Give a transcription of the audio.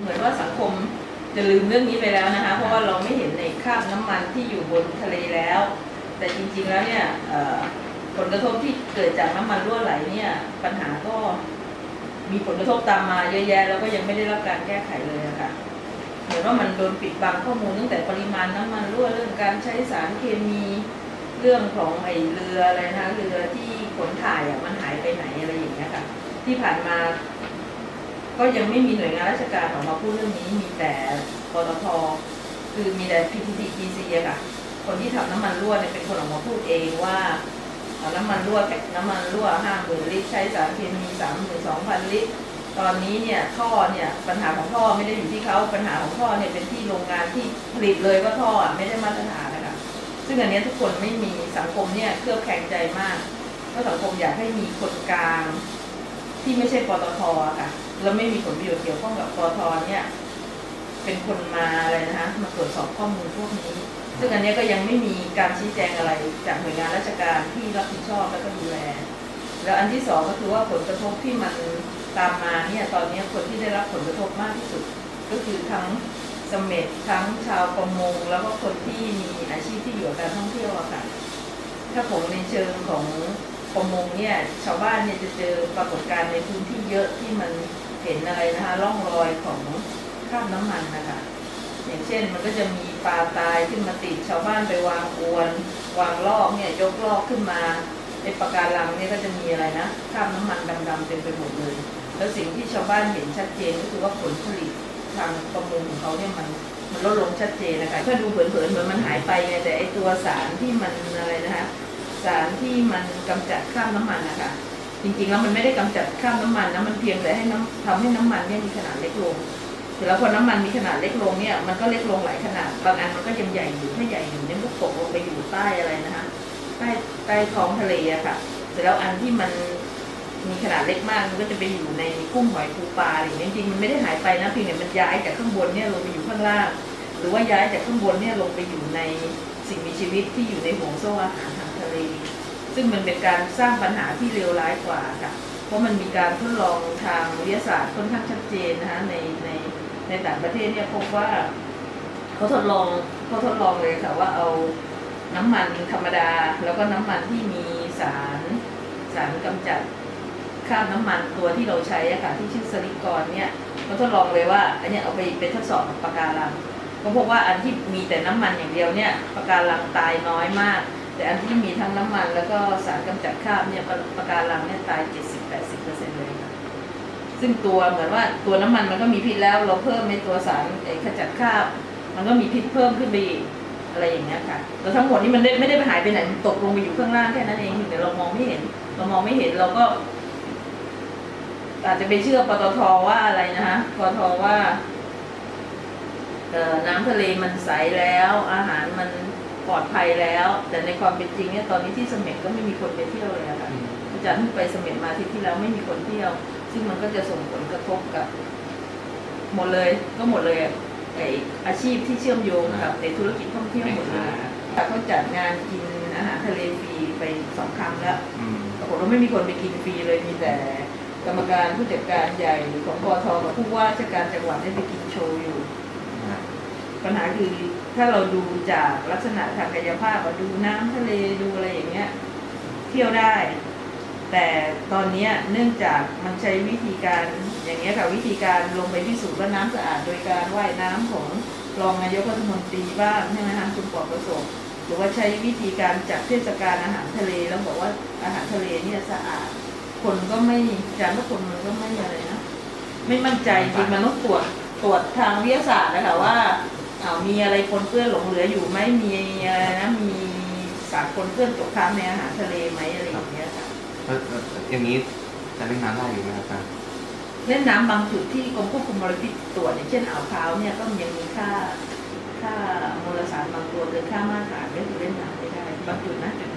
เหมือนว่าสังคมจะลืมเรื่องนี้ไปแล้วนะคะ เพราะว่าเราไม่เห็นในคราบน้ำมันที่อยู่บนทะเลแล้ว แต่จริงๆแล้วเนี่ยผลกระทบที่เกิดจากน้ำมันรั่วไหลเนี่ยปัญหาก็มีผลกระทบตามมาเยอะแยะแล้วก็ยังไม่ได้รับการแก้ไขเลยะค่ะเหมือนว่ามันโดนปิดบังข้อมูลตั้งแต่ปริมาณน้ำมันรั่วเรื่องการใช้สารเคมีเรื่องของไอเรืออะไรนะเรือที่ขนถ่ายอะมันหายไปไหนอะไรอย่างเงี้ยค่ะ ที่ผ่านมา ก็ยังไม่มีหน่วยงานราชการออกมาพูดเรื่องนี้มีแต่ปตทคือมีแต่ PTTGC อะค่ะ คนที่ทำน้ำมันรั่วเนี่ยเป็นคนออกมาพูดเองว่าน้ำมันรั่วแค่น้ำมันรั่วห้าหมื่นลิตรใช้สารเคมีสามหมื่นสองพันลิตร ตอนนี้เนี่ยท่อเนี่ยปัญหาของท่อไม่ได้อยู่ที่เขาปัญหาของท่อเนี่ยเป็นที่โรงงานที่ผลิตเลยว่าท่อไม่ได้มาตรฐานนะคะซึ่งอันนี้ทุกคนไม่มีสังคมเนี่ยเครือบแคลงใจมากเพราะสังคมอยากให้มีคนกลาง ที่ไม่ใช่ปตทอะค่ะ แล้วไม่มีผลประโยชน์เกี่ยวข้องกับปตทเนี่ยเป็นคนมาอะไรนะคะมาตรวจสอบข้อมูลพวกนี้ ซึ่งอันนี้ก็ยังไม่มีการชี้แจงอะไรจากหน่วยงานราชการที่รับผิดชอบแล้วก็ดูแล แล้วอันที่สองก็คือว่าผลกระทบที่มันตามมาเนี่ยตอนนี้คนที่ได้รับผลกระทบมากที่สุด ก็คือทั้งเสม็ดทั้งชาวประมง แล้วก็คนที่มีอาชีพที่อยู่กับการท่องเที่ยวอะค่ะถ้าผมในเชิงของ ประมงเนี่ยชาวบ้านเนี่ยจะเจอปรากฏการณ์ในพื้นที่เยอะที่มันเห็นอะไรนะคะร่องรอยของคราบน้ำมันนะคะอย่างเช่นมันก็จะมีปลาตายขึ้นมาติดชาวบ้านไปวางอวน วางลอกเนี่ยยกลอกขึ้นมาในปะการังเนี่ยก็จะมีอะไรนะคราบน้ำมันดำๆเต็มไปหมดเลย แล้วสิ่งที่ชาวบ้านเห็นชัดเจนก็คือว่าผลผลิตทางประมงของเขาเนี่ยมันมันลดลงชัดเจนนะคะถ้าดูเผินๆเหมือนมันหายไปไงแต่ไอตัวสารที่มันอะไรนะคะ สารที่มันกำจัดคราบน้ำมันนะคะจริงๆแล้วมันไม่ได้กำจัดคราบน้ำมันนะมันเพียงแต่ให้น้ำทำให้น้ำมันเนี่ยมีขนาดเล็กลงเสร็จแล้วพอน้ำมันมีขนาดเล็กลงเนี่ยมันก็เล็กลงหลายขนาดบางอันมันก็ยังใหญ่อยู่ถ้าใหญ่อยู่เนี่ยมันก็ตกลงไปอยู่ใต้อะไรนะคะใต้ใต้ท้องทะเลอะค่ะ เสร็จแล้วอันที่มันมีขนาดเล็กมากมันก็จะไปอยู่ในกุ้งหอยปูปลาอะไรอย่างเงี้ยจริงๆมันไม่ได้หายไปนะเพียงแต่มันย้ายจากข้างบนเนี่ยลงไปอยู่ข้างล่าง หรือว่าย้ายจากข้างบนเนี่ยลงไปอยู่ในสิ่งมีชีวิตที่อยู่ในห่วงโซ่อาหารทาง เล ซึ่งมันเป็นการสร้างปัญหาที่เลวร้ายกว่าค่ะเพราะมันมีการทดลองทางวิทยาศาสตร์ค่อนข้างชัดเจนนะคะในในในต่างประเทศเนี่ยพบว่าเขาทดลองเขาทดลองเลยค่ะว่าเอาน้ำมันธรรมดา แล้วก็น้ำมันที่มีสารสารกำจัดคราบน้ำมันตัวที่เราใช้อะค่ะที่ชื่อสลิกรเนี่ยเขาทดลองเลยว่าอันเนี้ยเอาไปเป็นทดสอบกับปะการังก็พบว่าอันที่มีแต่น้ำมันอย่างเดียวเนี่ยปะการังตายน้อยมาก แต่อันที่มีทั้งน้ำมันแล้วก็สารกำจัดคราบเนี่ยปะปะการังเนี่ยตาย 70-80%เลยค่ะซึ่งตัวเหมือนว่าตัวน้ำมันมันก็มีพิษแล้ว เราเพิ่มในตัวสารไอ้ขจัดคราบมันก็มีพิษเพิ่มขึ้นไปอีกอะไรอย่างเงี้ยค่ะแล้วทั้งหมดนี้มันไม่ได้ไปหายไปไหนมันตกลงไปอยู่ข้างล่างแค่นั้นเองแต่เรามองไม่เห็น เรามองไม่เห็นเราก็ อาจจะไปเชื่อปตทว่าอะไรนะคะปตทว่าเอ่อน้ำทะเลมันใสแล้ว อาหารมัน ปลอดภัยแล้ว แต่ในความเป็นจริงเนี่ยตอนนี้ที่เสม็ดก็ไม่มีคนไปเที่ยวเลยอะค่ะอาจารย์เพิ่งไปเสม็ดมาอาที่ที่แล้วไม่มีคนเที่ยว ซึ่งมันก็จะส่งผลกระทบกับ หมดเลยก็หมดเลยอะไออาชีพที่เชื่อมโยงกับในธุรกิจท่องเที่ยวหมดเลยเขาจัดงานกินอาหารทะเลฟรีไปสองครั้งแล้วอืมปรากฏว่าไม่มีคนไปกินฟรีเลยมีแต่กรรมการผู้จัดการใหญ่ของปทกับผู้ว่าราชการจังหวัดได้ไปกินโชว์อยู่นะ ปัญหาคือถ้าเราดูจากลักษณะทางกายภาพดูน้ำทะเลดูอะไรอย่างเงี้ยเที่ยวได้ แต่ตอนเนี้ยเนื่องจากมันใช้วิธีการอย่างเงี้ยค่ะวิธีการลงไปพิสูจน์ว่าน้ำสะอาดโดยการว่ายน้ำของรองนายกรัฐมนตรีบ้างใช่ไหมคะคุณปอประสบหรือว่าใช้วิธีการจัดเทศกาลอาหารทะเลแล้วบอกว่าอาหารทะเลเนี่ยสะอาด คนก็ไม่จารย์ว่าคนมันก็ไม่อะไรนะไม่มั่นใจจริงมันต้องตรวจตรวจทางวิทยาศาสตร์นะคะว่า มีอะไรปนเปื้อนหลงเหลืออยู่ไหมมีอะไรนะมีสารปนเปื้อนตกค้างในอาหารทะเลไหมอะไรอย่างเงี้ยค่ะแล้วแล้วอย่างนี้จะเล่นน้ำได้อยู่ไหมครับอาจารย์เล่นน้ำบางจุดที่กรมควบคุมมลพิษตรวจอย่างเช่นอ่าวพร้าวเนี่ยก็ยังมีค่าค่ามลสารบางตัวเกินค่ามาตรฐานก็คือเล่นน้ำไม่ได้บางจุดนะจุด